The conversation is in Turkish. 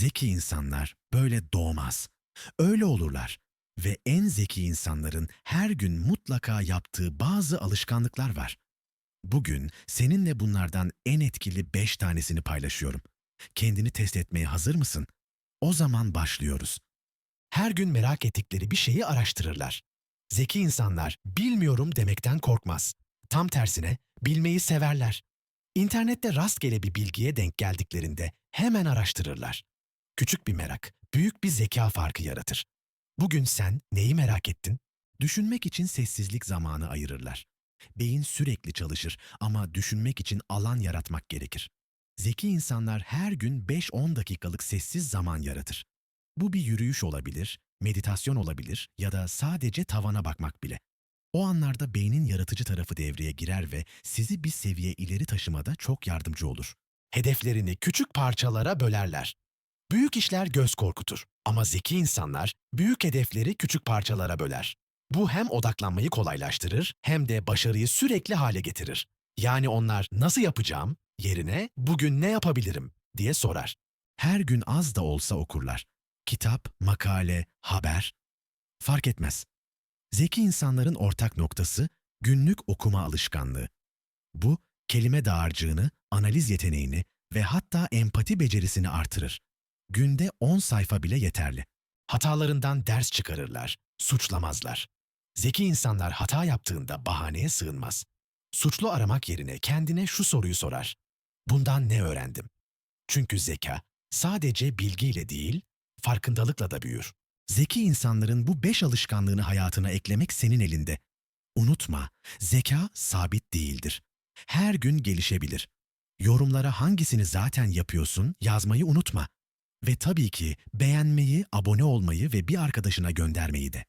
zeki insanlar böyle doğmaz. Öyle olurlar ve en zeki insanların her gün mutlaka yaptığı bazı alışkanlıklar var. Bugün seninle bunlardan en etkili beş tanesini paylaşıyorum. Kendini test etmeye hazır mısın? O zaman başlıyoruz. Her gün merak ettikleri bir şeyi araştırırlar. Zeki insanlar bilmiyorum demekten korkmaz. Tam tersine bilmeyi severler. İnternette rastgele bir bilgiye denk geldiklerinde hemen araştırırlar. Küçük bir merak, büyük bir zeka farkı yaratır. Bugün sen neyi merak ettin? Düşünmek için sessizlik zamanı ayırırlar. Beyin sürekli çalışır ama düşünmek için alan yaratmak gerekir. Zeki insanlar her gün 5-10 dakikalık sessiz zaman yaratır. Bu bir yürüyüş olabilir, meditasyon olabilir ya da sadece tavana bakmak bile. O anlarda beynin yaratıcı tarafı devreye girer ve sizi bir seviye ileri taşımada çok yardımcı olur. Hedeflerini küçük parçalara bölerler. Büyük işler göz korkutur ama zeki insanlar büyük hedefleri küçük parçalara böler. Bu hem odaklanmayı kolaylaştırır hem de başarıyı sürekli hale getirir. Yani onlar nasıl yapacağım yerine bugün ne yapabilirim diye sorar. Her gün az da olsa okurlar. Kitap, makale, haber fark etmez. Zeki insanların ortak noktası günlük okuma alışkanlığı. Bu kelime dağarcığını, analiz yeteneğini ve hatta empati becerisini artırır. Günde 10 sayfa bile yeterli. Hatalarından ders çıkarırlar, suçlamazlar. Zeki insanlar hata yaptığında bahaneye sığınmaz. Suçlu aramak yerine kendine şu soruyu sorar. Bundan ne öğrendim? Çünkü zeka sadece bilgiyle değil, farkındalıkla da büyür. Zeki insanların bu beş alışkanlığını hayatına eklemek senin elinde. Unutma, zeka sabit değildir. Her gün gelişebilir. Yorumlara hangisini zaten yapıyorsun yazmayı unutma. Ve tabii ki beğenmeyi, abone olmayı ve bir arkadaşına göndermeyi de.